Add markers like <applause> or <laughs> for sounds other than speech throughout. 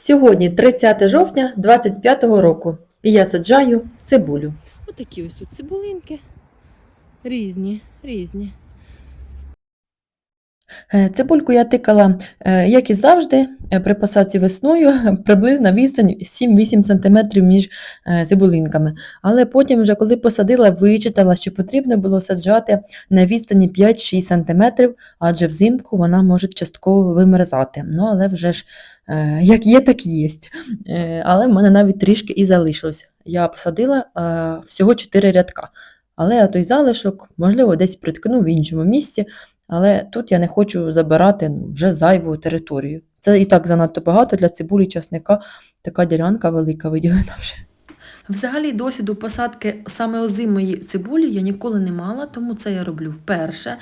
Сьогодні 30 жовтня 25 року, і я саджаю цибулю. Отакі ось тут цибулинки. Різні, різні. Е, Цибульку я тикала, е, як і завжди, е, при посадці весною <laughs> приблизно відстань 7-8 см між цибулинками. Але потім, вже коли посадила, вичитала, що потрібно було саджати на відстані 5-6 см, адже взимку вона може частково вимерзати. Ну, але вже ж як є, так є. Але в мене навіть трішки і залишилось. Я посадила всього 4 рядка. Але той залишок, можливо, десь приткну в іншому місці. Але тут я не хочу забирати вже зайву територію. Це і так занадто багато для цибулі часника, така ділянка велика виділена вже. Взагалі досвіду посадки саме озимої цибулі я ніколи не мала, тому це я роблю вперше.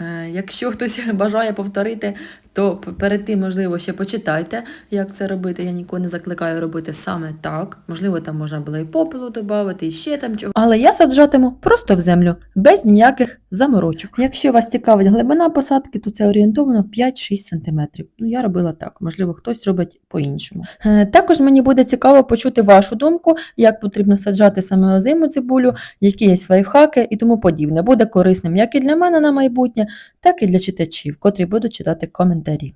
Е, Якщо хтось <laughs> бажає повторити, то перед тим, можливо, ще почитайте, як це робити. Я ніколи не закликаю робити саме так. Можливо, там можна було і попелу додати, і ще там чого. Але я саджатиму просто в землю, без ніяких заморочок. Якщо вас цікавить глибина посадки, то це орієнтовно 5-6 см. Ну, я робила так, можливо, хтось робить по-іншому. Е, Також мені буде цікаво почути вашу думку, як потрібно саджати саме озиму цибулю, які є лайфхаки і тому подібне. Буде корисним як і для мене на майбутнє, так і для читачів, котрі будуть читати коментарі.